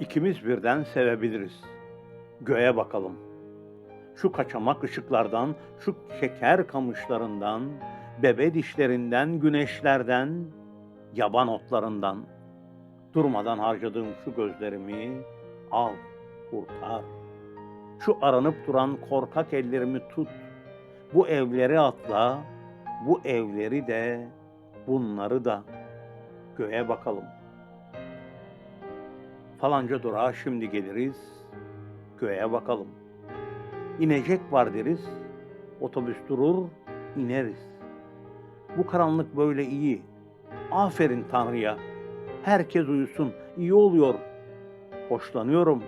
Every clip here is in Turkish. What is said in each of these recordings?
İkimiz birden sevebiliriz. Göğe bakalım. Şu kaçamak ışıklardan, şu şeker kamışlarından, bebe dişlerinden, güneşlerden, yaban otlarından. Durmadan harcadığım şu gözlerimi al, kurtar. Şu aranıp duran korkak ellerimi tut. Bu evleri atla, bu evleri de, bunları da göğe bakalım. Falanca durağa şimdi geliriz, göğe bakalım. İnecek var deriz, otobüs durur, ineriz. Bu karanlık böyle iyi. Aferin Tanrı'ya. Herkes uyusun, iyi oluyor. Hoşlanıyorum.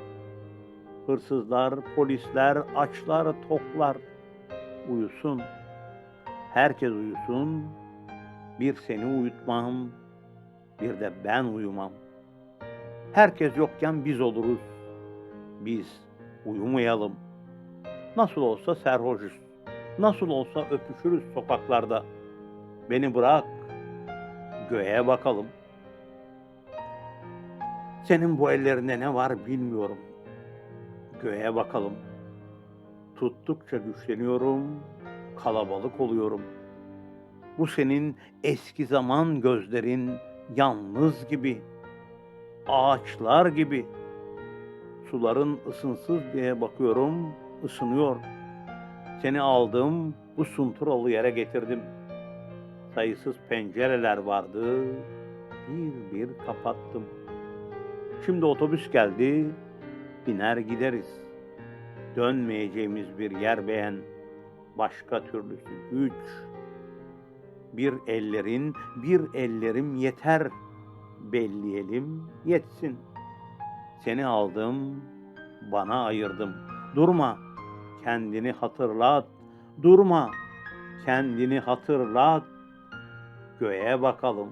Hırsızlar, polisler, açlar, toklar uyusun. Herkes uyusun. Bir seni uyutmam, bir de ben uyumam. Herkes yokken biz oluruz. Biz uyumayalım. Nasıl olsa serhoşuz. Nasıl olsa öpüşürüz sokaklarda. Beni bırak. Göğe bakalım. Senin bu ellerinde ne var bilmiyorum. Göğe bakalım. Tuttukça güçleniyorum, kalabalık oluyorum. Bu senin eski zaman gözlerin yalnız gibi, ağaçlar gibi. Suların ısınsız diye bakıyorum, ısınıyor. Seni aldım, bu sunturalı yere getirdim. Sayısız pencereler vardı, bir bir kapattım. Şimdi otobüs geldi, biner gideriz. Dönmeyeceğimiz bir yer beğen, başka türlüsü güç. Bir ellerin, bir ellerim yeter. Belleyelim, yetsin. Seni aldım, bana ayırdım. Durma, kendini hatırlat. Durma, kendini hatırlat. Göğe bakalım.